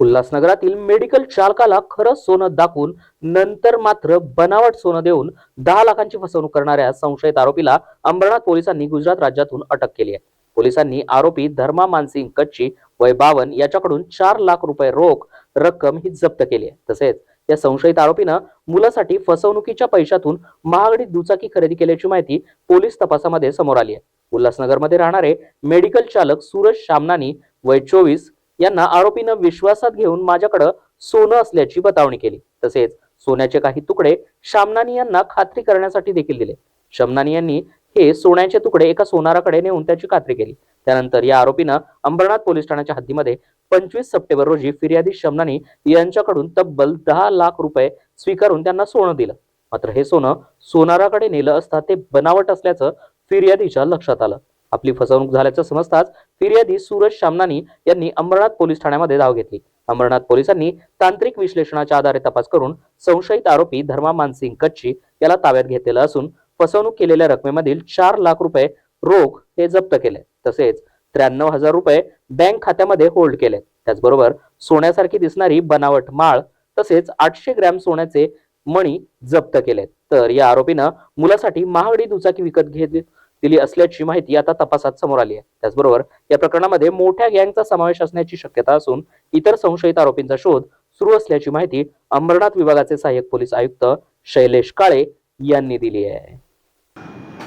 उल्हासनगरातील medical चालकाला खरं सोनं दाखवून नंतर मात्र बनावट सोनं देऊन दहा लाखांची फसवणूक करणाऱ्या संशयित आरोपीला अंबरनाथ पोलिसांनी गुजरात राज्यातून अटक केली आहे. पोलिसांनी आरोपी धर्मा मानसिंग कच्ची वय बावन याच्याकडून चार लाख रुपये रोख रक्कम ही जप्त केली आहे. तसेच या संशयित आरोपीनं मुलासाठी फसवणुकीच्या पैशातून महागडी दुचाकी खरेदी केल्याची माहिती पोलीस तपासामध्ये समोर आली आहे. उल्हासनगरमध्ये राहणारे मेडिकल चालक सूरज शामनानी वय चोवीस यांना आरोपीनं विश्वासात घेऊन माझ्याकडं सोनं असल्याची बतावणी केली. तसेच सोन्याचे काही तुकडे शामनानी यांना खात्री करण्यासाठी देखील दिले. शमनानी यांनी हे सोन्याचे तुकडे एका सोनाराकडे नेऊन त्याची खात्री केली. त्यानंतर या आरोपीनं अंबरनाथ पोलीस ठाण्याच्या हद्दीमध्ये पंचवीस सप्टेंबर रोजी फिर्यादी शमनानी यांच्याकडून तब्बल दहा लाख रुपये स्वीकारून त्यांना सोनं दिलं. मात्र हे सोनं सोनाराकडे नेलं असता ते बनावट असल्याचं फिर्यादीच्या लक्षात आलं. आपली फसवणूक झाल्याचं समजताच फिर्यादी सूरज शामनानी यांनी अंबरनाथ पोलीस ठाण्यामध्ये धाव घेतली. अंबरनाथ पोलिसांनी तांत्रिक विश्लेषणाच्या आधारे तपास करून संशयित आरोपी धर्मा मानसिंग कच्ची याला ताब्यात घेतलेलं असून फसवणूक केलेल्या रकमेमधील चार लाख रुपये रोख हे जप्त केले. तसेच त्र्याण्णव हजार रुपये बँक खात्यामध्ये होल्ड केले. त्याचबरोबर सोन्यासारखी दिसणारी बनावट माळ तसेच आठशे ग्रॅम सोन्याचे मणी जप्त केले. तर या आरोपीनं मुलासाठी महागडी दुचाकी विकत घेत दिली असल्याची माहिती आता तपासात समोर आली आहे. त्याचबरोबर या प्रकरणामध्ये मोठ्या गँगचा समावेश असण्याची शक्यता असून इतर संशयित आरोपींचा शोध सुरू असल्याची माहिती अंबरनाथ विभागाचे सहाय्यक पोलीस आयुक्त शैलेश काळे यांनी दिली आहे.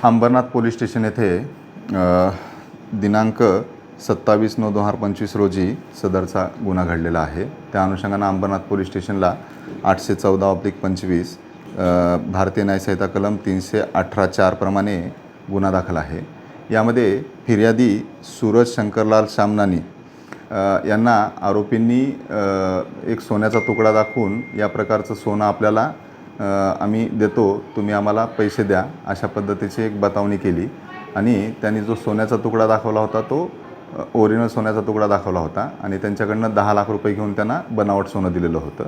अंबरनाथ पोलीस स्टेशन येथे दिनांक सत्तावीस नऊ दोन हजार पंचवीस रोजी सदरचा गुन्हा घडलेला आहे. त्या अनुषंगानं अंबरनाथ पोलीस स्टेशनला आठशे चौदा ऑब्लिक पंचवीस भारतीय न्यायसंहिता कलम तीनशे अठरा चारप्रमाणे गुन्हा दाखल आहे. यामध्ये फिर्यादी सूरज शंकरलाल शामनानी यांना आरोपींनी एक सोन्याचा तुकडा दाखवून या प्रकारचं सोनं आपल्याला आम्ही देतो तुम्ही आम्हाला पैसे द्या अशा पद्धतीची एक बतावणी केली. आणि त्यांनी जो सोन्याचा तुकडा दाखवला होता तो ओरिजिनल सोन्याचा तुकडा दाखवला होता आणि त्यांच्याकडनं दहा लाख रुपये घेऊन त्यांना बनावट सोनं दिलेलं होतं.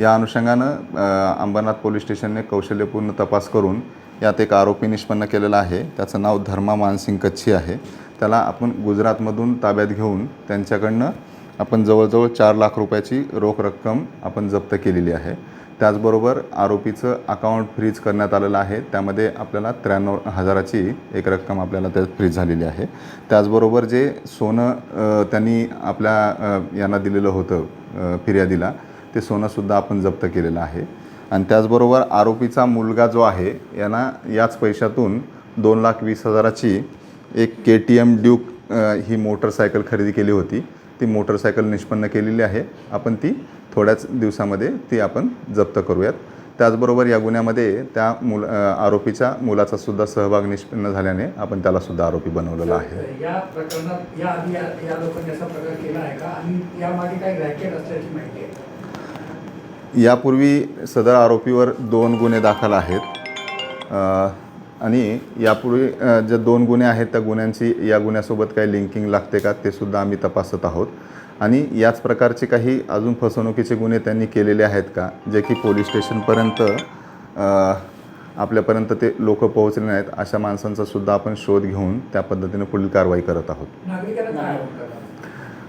या अनुषंगानं अंबरनाथ पोलीस स्टेशनने कौशल्यपूर्ण तपास करून यात एक आरोपी निष्पन्न केलेला आहे. त्याचं नाव धर्मा मानसिंग कच्छी आहे. त्याला आपण गुजरातमधून ताब्यात घेऊन त्यांच्याकडनं आपण जवळजवळ चार लाख रुपयाची रोख रक्कम आपण जप्त केलेली आहे. त्याचबरोबर आरोपीचं अकाउंट फ्रीज करण्यात आलेलं आहे. त्यामध्ये आपल्याला त्र्याण्णव हजाराची एक रक्कम आपल्याला त्यात फ्रीज झालेली आहे. त्याचबरोबर जे सोनं त्यांनी आपल्या यांना दिलेलं होतं फिर्यादीला ते सोनंसुद्धा आपण जप्त केलेलं आहे. आणि त्याचबरोबर आरोपीचा मुलगा जो आहे यांना याच पैशातून दोन लाख वीस हजाराची एक के टी एम ड्यूक ही मोटरसायकल खरेदी केली होती. ती मोटरसायकल निष्पन्न केलेली आहे. आपण ती थोड्याच दिवसामध्ये ती आपण जप्त करूयात. त्याचबरोबर या गुन्ह्यामध्ये त्या मुल अ, आरोपीच्या मुलाचा सुद्धा सहभाग निष्पन्न झाल्याने आपण त्यालासुद्धा आरोपी बनवलेला आहे. या प्रकरणात या आधी या लोकांनी असा प्रकार केला आहे का? आणि यामागे काही रॅकेट असल्याची माहिती आहे. यापूर्वी सदर आरोपीवर दोन गुन्हे दाखल आहेत. आणि यापूर्वी ज्या जे दोन गुन्हे आहेत त्या गुन्ह्यांची या गुन्ह्यासोबत काही लिंकिंग लागते का ते सुद्धा आम्ही तपासत आहोत. आणि याच प्रकारचे काही अजून फसवणुकीचे गुन्हे त्यांनी केलेले आहेत का जे की पोलीस स्टेशनपर्यंत आपल्यापर्यंत ते लोक पोहोचले नाहीत अशा माणसांचा सुद्धा आपण शोध घेऊन त्या पद्धतीने पुढील कारवाई करत आहोत.